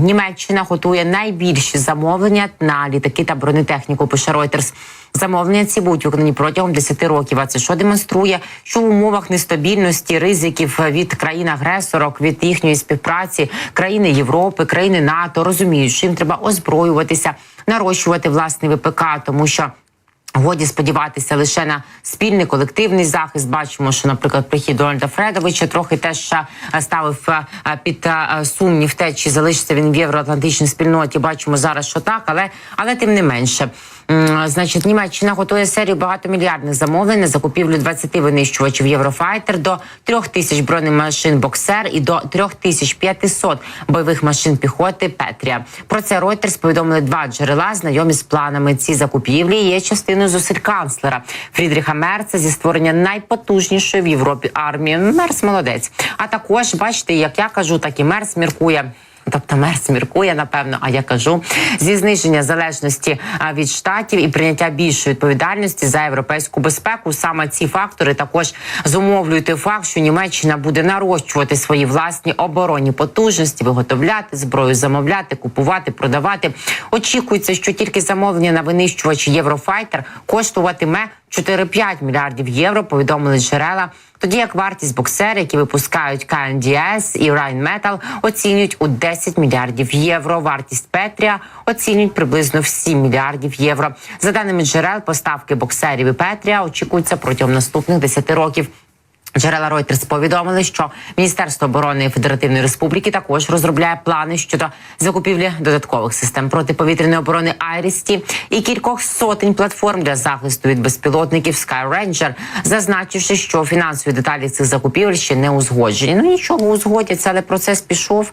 Німеччина готує найбільші замовлення на літаки та бронетехніку. Пише Reuters. Замовлення ці будуть виконані протягом 10 років. А це що демонструє, що в умовах нестабільності, ризиків від країн-агресорок, від їхньої співпраці, країни Європи, країни НАТО розуміють, що їм треба озброюватися, нарощувати власний ВПК, тому що. Годі сподіватися лише на спільний колективний захист. Бачимо, що, наприклад, прихід Дональда Фредовича трохи теж е, ставив е, під е, сумнів те, чи залишиться він в євроатлантичній спільноті. Бачимо зараз, що так, але але тим не менше. Значить, Німеччина готує серію багатомільярдних замовлень на закупівлю 20 винищувачів Єврофайтер до 3 тисяч бронемашин Боксер і до 3500 бойових машин піхоти Петрія. Про це Reuters повідомили два джерела, знайомі з планами. Ці закупівлі є частиною зусиль канцлера Фрідріха Мерца зі створення найпотужнішої в Європі армії. Мерц молодець. А також бачите, як я кажу, так і Мерц міркує. Тобто Мерц міркує, напевно, а я кажу зі зниження залежності від штатів і прийняття більшої відповідальності за європейську безпеку. Саме ці фактори також зумовлюють факт, що Німеччина буде нарощувати свої власні оборонні потужності, виготовляти зброю, замовляти, купувати, продавати. Очікується, що тільки замовлення на винищувачі Єврофайтер коштуватиме 4-5 мільярдів євро. Повідомили джерела. Тоді як вартість боксер, які випускають KNDS і Rheinmetall, оцінюють у 10 мільярдів євро. Вартість Петрія оцінюють приблизно в 7 мільярдів євро. За даними джерел, поставки боксерів і Петрія очікуються протягом наступних 10 років. Джерела Reuters повідомили, що Міністерство оборони Федеративної Республіки також розробляє плани щодо закупівлі додаткових систем протиповітряної оборони Айрісті і кількох сотень платформ для захисту від безпілотників Sky Ranger, зазначивши, що фінансові деталі цих закупівель ще не узгоджені. Ну нічого узгодяться, але процес пішов.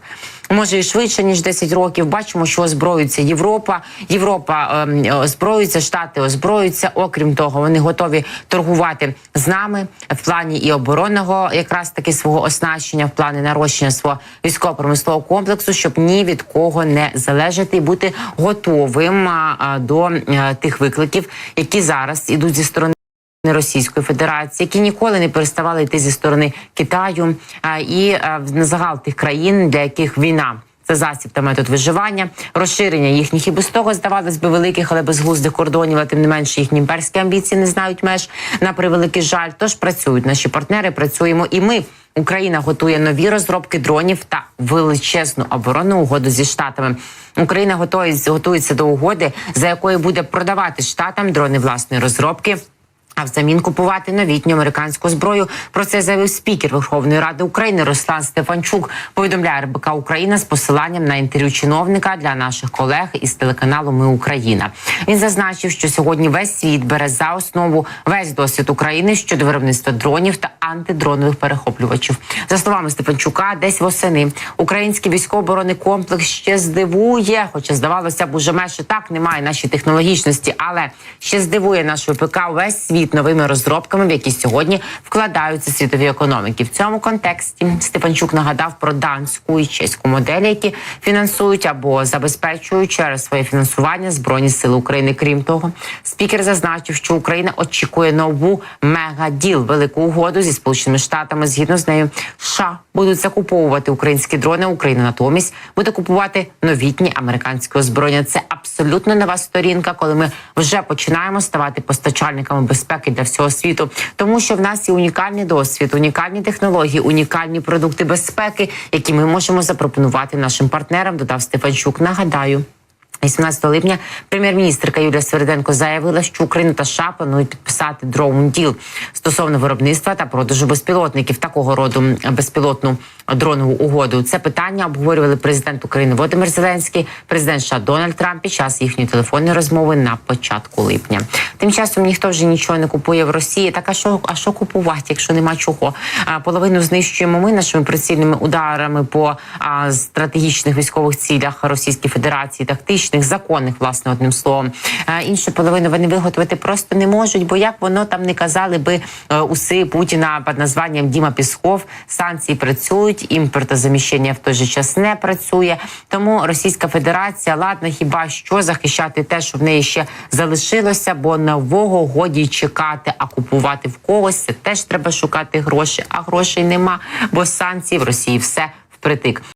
Може і швидше ніж 10 років. Бачимо, що озброюється Європа. Європа ем, озброюється, штати озброюються. Окрім того, вони готові торгувати з нами в плані і оборонного, якраз таки свого оснащення, в плані нарощення свого військово-промислового комплексу, щоб ні від кого не залежати і бути готовим до тих викликів, які зараз ідуть зі сторони. Російської Федерації, які ніколи не переставали йти зі сторони Китаю а, і а, на загал тих країн, для яких війна це засіб та метод виживання, розширення їхніх і без того здавалось би великих, але безглуздих кордонів. А тим не менше їхні імперські амбіції не знають меж на превеликий жаль. Тож працюють наші партнери, працюємо і ми. Україна готує нові розробки дронів та величезну оборонну угоду зі штатами. Україна готується, готується до угоди, за якою буде продавати штатам дрони власної розробки. А взамін купувати новітню американську зброю. Про це заявив спікер Верховної Ради України Руслан Стефанчук. Повідомляє РБК Україна з посиланням на інтерв'ю чиновника для наших колег із телеканалу Ми Україна. Він зазначив, що сьогодні весь світ бере за основу весь досвід України щодо виробництва дронів та антидронових перехоплювачів. За словами Стефанчука, десь восени український військово-оборонний комплекс ще здивує, хоча здавалося б, уже майже так немає нашої технологічності, але ще здивує наш ВПК весь світ новими розробками, в які сьогодні вкладаються світові економіки. В цьому контексті Степанчук нагадав про данську і чеську моделі, які фінансують або забезпечують через своє фінансування збройні сили України. Крім того, спікер зазначив, що Україна очікує нову мегаділ, велику угоду зі сполученими штатами. Згідно з нею, США будуть закуповувати українські дрони. Україна натомість буде купувати новітні американське озброєння. Це абсолютно нова сторінка, коли ми вже починаємо ставати постачальниками безпеки для всього світу, тому що в нас є унікальний досвід, унікальні технології, унікальні продукти безпеки, які ми можемо запропонувати нашим партнерам. Додав Стефанчук. Нагадаю. 18 липня прем'єр-міністрка Юлія Свериденко заявила, що Україна та США планують підписати дроун діл стосовно виробництва та продажу безпілотників такого роду безпілотну дронову угоду. Це питання обговорювали президент України Володимир Зеленський, президент США Дональд Трамп під час їхньої телефонної розмови на початку липня. Тим часом ніхто вже нічого не купує в Росії. Так а що, а що купувати, якщо нема чого? Половину знищуємо ми нашими прицільними ударами по стратегічних військових цілях Російської Федерації, тактичних, законних, власне, одним словом. Іншу половину вони виготовити просто не можуть, бо як воно там не казали би е, уси Путіна під названням Діма Пісков, санкції працюють, імпортозаміщення в той же час не працює. Тому Російська Федерація ладно хіба що захищати те, що в неї ще залишилося, бо нового годі чекати, а купувати в когось це теж треба шукати гроші. А грошей нема, бо санкції в Росії все впритик.